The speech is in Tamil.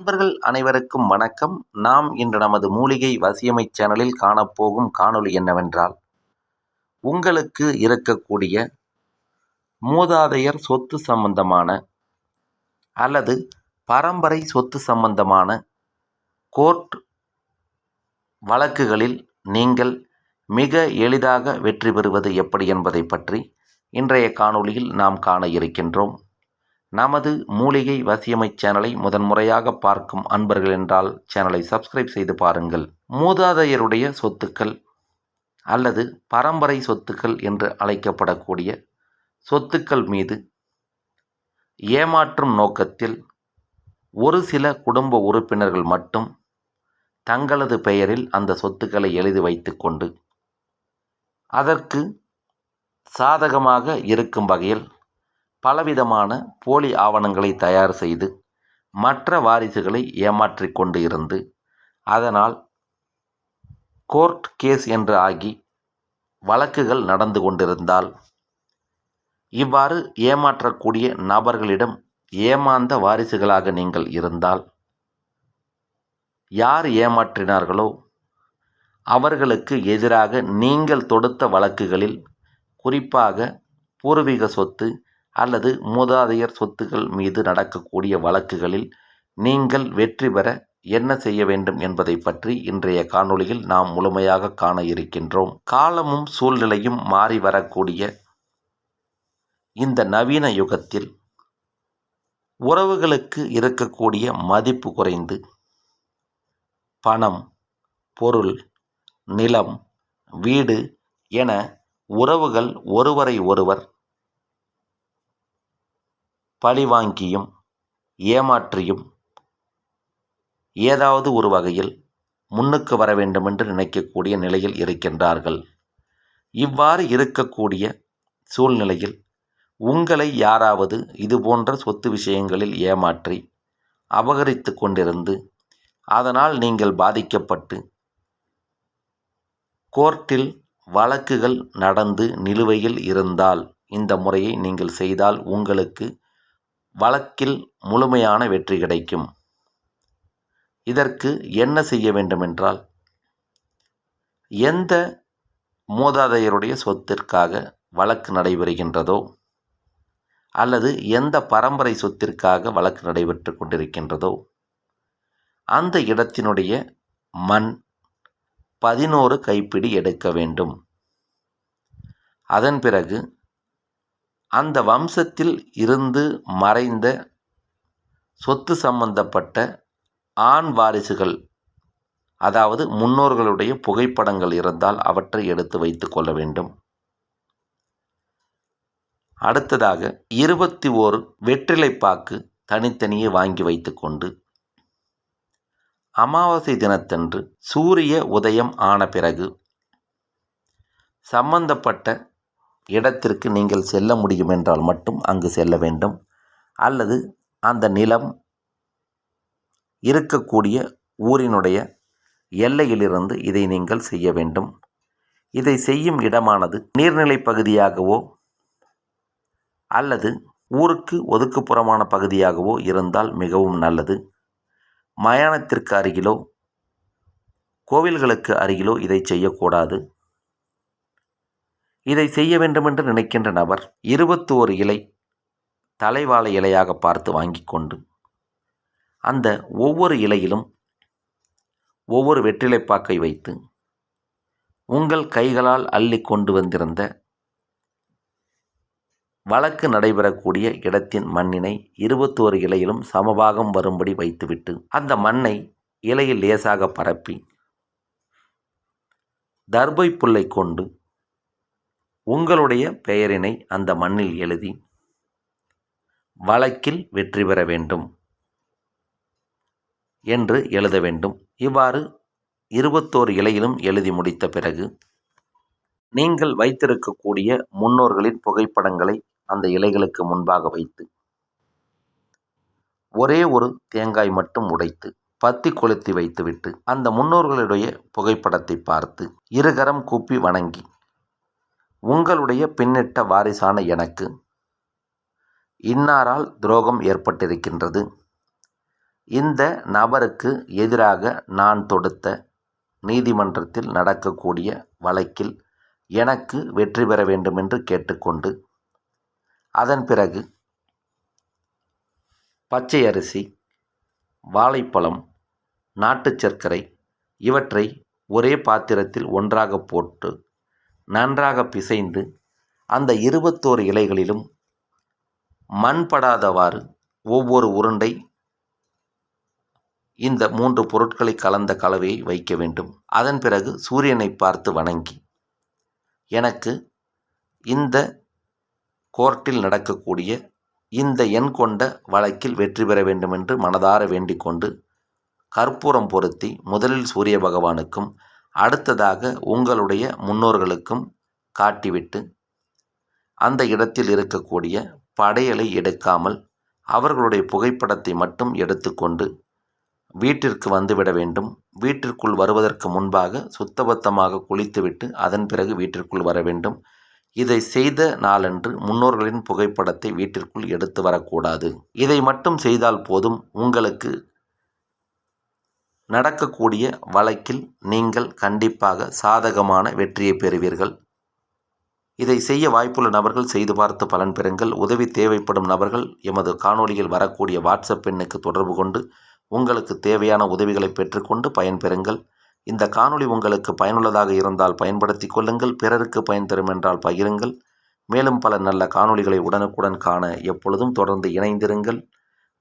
நண்பர்கள் அனைவருக்கும் வணக்கம். நாம் இன்று நமது மூலிகை வசியமை சேனலில் காணப்போகும் காணொளி என்னவென்றால் உங்களுக்கு இருக்கக்கூடிய மூதாதையர் சொத்து சம்பந்தமான அல்லது பரம்பரை சொத்து சம்பந்தமான கோர்ட் வழக்குகளில் நீங்கள் மிக எளிதாக வெற்றி பெறுவது எப்படி என்பதை பற்றி இன்றைய காணொளியில் நாம் காண இருக்கின்றோம். நமது மூலிகை வசியமை சேனலை முதன்முறையாக பார்க்கும் அன்பர்கள் என்றால் சேனலை சப்ஸ்கிரைப் செய்து பாருங்கள். மூதாதையருடைய சொத்துக்கள் அல்லது பரம்பரை சொத்துக்கள் என்று அழைக்கப்படக்கூடிய சொத்துக்கள் மீது ஏமாற்றும் நோக்கத்தில் ஒரு சில குடும்ப உறுப்பினர்கள் மட்டும் தங்களது பெயரில் அந்த சொத்துக்களை எழுதி வைத்துக்கொண்டு அதற்கு சாதகமாக இருக்கும் வகையில் பலவிதமான போலி ஆவணங்களை தயார் செய்து மற்ற வாரிசுகளை ஏமாற்றிக் கொண்டு இருந்து அதனால் கோர்ட் கேஸ் என்று ஆகி வழக்குகள் நடந்து கொண்டிருந்தால் இவ்வாறு ஏமாற்றக்கூடிய நபர்களிடம் ஏமாந்த வாரிசுகளாக நீங்கள் இருந்தால் யார் ஏமாற்றினார்களோ அவர்களுக்கு எதிராக நீங்கள் தொடுத்த வழக்குகளில் குறிப்பாக பூர்வீக சொத்து அல்லது மூதாதையர் சொத்துக்கள் மீது நடக்கக்கூடிய வழக்குகளில் நீங்கள் வெற்றி பெற என்ன செய்ய வேண்டும் என்பதை பற்றி இன்றைய காணொளியில் நாம் முழுமையாக காண இருக்கின்றோம். காலமும் சூழ்நிலையும் மாறி வரக்கூடிய இந்த நவீன யுகத்தில் உறவுகளுக்கு இருக்கக்கூடிய மதிப்பு குறைந்து பணம் பொருள் நிலம் வீடு என உறவுகள் ஒருவரை ஒருவர் பழிவாங்கியும் ஏமாற்றியும் ஏதாவது ஒரு வகையில் முன்னுக்கு வர வேண்டுமென்று நினைக்கக்கூடிய நிலையில் இருக்கின்றார்கள். இவ்வாறு இருக்கக்கூடிய சூழ்நிலையில் உங்களை யாராவது இதுபோன்ற சொத்து விஷயங்களில் ஏமாற்றி அபகரித்து கொண்டிருந்து அதனால் நீங்கள் பாதிக்கப்பட்டு கோர்ட்டில் வழக்குகள் நடந்து நிலுவையில் இருந்தால் இந்த முறையை நீங்கள் செய்தால் உங்களுக்கு வழக்கில் முழுமையான வெற்றி கிடைக்கும். இதற்கு என்ன செய்ய வேண்டுமென்றால் எந்த மூதாதையருடைய சொத்திற்காக வழக்கு நடைபெறுகின்றதோ அல்லது எந்த பரம்பரை சொத்திற்காக வழக்கு நடைபெற்று கொண்டிருக்கின்றதோ அந்த இடத்தினுடைய மண் பதினோரு கைப்பிடி எடுக்க வேண்டும். அதன் பிறகு அந்த வம்சத்தில் இருந்து மறைந்த சொத்து சம்பந்தப்பட்ட ஆண் வாரிசுகள் அதாவது முன்னோர்களுடைய புகைப்படங்கள் இருந்தால் அவற்றை எடுத்து வைத்து கொள்ள வேண்டும். அடுத்ததாக இருபத்தி ஓரு வெற்றிலைப்பாக்கு தனித்தனியே வாங்கி வைத்துக்கொண்டு அமாவாசை தினத்தன்று சூரிய உதயம் ஆன பிறகு சம்பந்தப்பட்ட இடத்திற்கு நீங்கள் செல்ல முடியும் என்றால் மட்டும் அங்கு செல்ல வேண்டும். அல்லது அந்த நிலம் இருக்கக்கூடிய ஊரினுடைய எல்லையிலிருந்து இதை நீங்கள் செய்ய வேண்டும். இதை செய்யும் இடமானது நீர்நிலை பகுதியாகவோ அல்லது ஊருக்கு ஒதுக்குப்புறமான பகுதியாகவோ இருந்தால் மிகவும் நல்லது. மயானத்திற்கு அருகிலோ கோவில்களுக்கு அருகிலோ இதை செய்யக்கூடாது. இதை செய்ய வேண்டுமென்று நினைக்கின்ற நபர் இருபத்தோரு இலை தலைவாழை இலையாக பார்த்து வாங்கி கொண்டு அந்த ஒவ்வொரு இலையிலும் ஒவ்வொரு வெற்றிலைப்பாக்கை வைத்து உங்கள் கைகளால் அள்ளி கொண்டு வந்திருந்த வழக்கு நடைபெறக்கூடிய இடத்தின் மண்ணினை இருபத்தோரு இலையிலும் சமபாகம் வரும்படி வைத்துவிட்டு அந்த மண்ணை இலையில் லேசாக பரப்பி தர்பை புல்லை கொண்டு உங்களுடைய பெயரினை அந்த மண்ணில் எழுதி வழக்கில் வெற்றி பெற வேண்டும் என்று எழுத வேண்டும். இவ்வாறு இருபத்தோரு இலையிலும் எழுதி முடித்த பிறகு நீங்கள் வைத்திருக்கக்கூடிய முன்னோர்களின் புகைப்படங்களை அந்த இலைகளுக்கு முன்பாக வைத்து ஒரே ஒரு தேங்காய் மட்டும் உடைத்து பத்தி கொளுத்தி வைத்துவிட்டு அந்த முன்னோர்களுடைய புகைப்படத்தை பார்த்து இருகரம் கூப்பி வணங்கி உங்களுடைய பின்னிட்ட வாரிசான எனக்கு. இன்னாரால் துரோகம் ஏற்பட்டிருக்கின்றது. இந்த நபருக்கு எதிராக நான் தொடுத்த நீதிமன்றத்தில் நடக்கக்கூடிய வழக்கில் எனக்கு வெற்றி பெற வேண்டும் என்று கேட்டுக்கொண்டு அதன் பிறகு பச்சை அரிசி வாழைப்பழம் நாட்டுச் சர்க்கரை இவற்றை ஒரே பாத்திரத்தில் ஒன்றாக போட்டு நன்றாக பிசைந்து அந்த இருபத்தோரு இலைகளிலும் மண் படாதவாறு ஒவ்வொரு உருண்டை இந்த மூன்று பொருட்களை கலந்த கலவையை வைக்க வேண்டும். அதன் பிறகு சூரியனை பார்த்து வணங்கி எனக்கு இந்த கோர்ட்டில் நடக்கக்கூடிய இந்த எண் கொண்ட வழக்கில் வெற்றி பெற வேண்டும் என்று மனதார வேண்டிக் கொண்டு கற்பூரம் பொருத்தி முதலில் சூரிய பகவானுக்கும் அடுத்ததாக உங்களுடைய முன்னோர்களுக்கும் காட்டிவிட்டு அந்த இடத்தில் இருக்கக்கூடிய படையலை எடுக்காமல் அவர்களுடைய புகைப்படத்தை மட்டும் எடுத்துக்கொண்டு வீட்டிற்கு வந்துவிட வேண்டும். வீட்டிற்குள் வருவதற்கு முன்பாக சுத்தபத்தமாக குளித்துவிட்டு அதன் பிறகு வீட்டிற்குள் வர வேண்டும். இதை செய்த நாளன்று முன்னோர்களின் புகைப்படத்தை வீட்டிற்குள் எடுத்து வரக்கூடாது. இதை மட்டும் செய்தால் போதும். உங்களுக்கு நடக்கக்கூடிய வழக்கில் நீங்கள் கண்டிப்பாக சாதகமான வெற்றியை பெறுவீர்கள். இதை செய்ய வாய்ப்புள்ள நபர்கள் செய்து பார்த்து பலன் பெறுங்கள். உதவி தேவைப்படும் நபர்கள் எமது காணொளியில் வரக்கூடிய வாட்ஸ்அப் எண்ணுக்கு தொடர்பு கொண்டு உங்களுக்கு தேவையான உதவிகளை பெற்றுக்கொண்டு பயன்பெறுங்கள் இந்த காணொளி உங்களுக்கு பயனுள்ளதாக இருந்தால் பயன்படுத்தி கொள்ளுங்கள். பிறருக்கு பயன் தரும் என்றால் பகிருங்கள். மேலும் பல நல்ல காணொளிகளை உடனுக்குடன் காண எப்பொழுதும் தொடர்ந்து இணைந்திருங்கள்.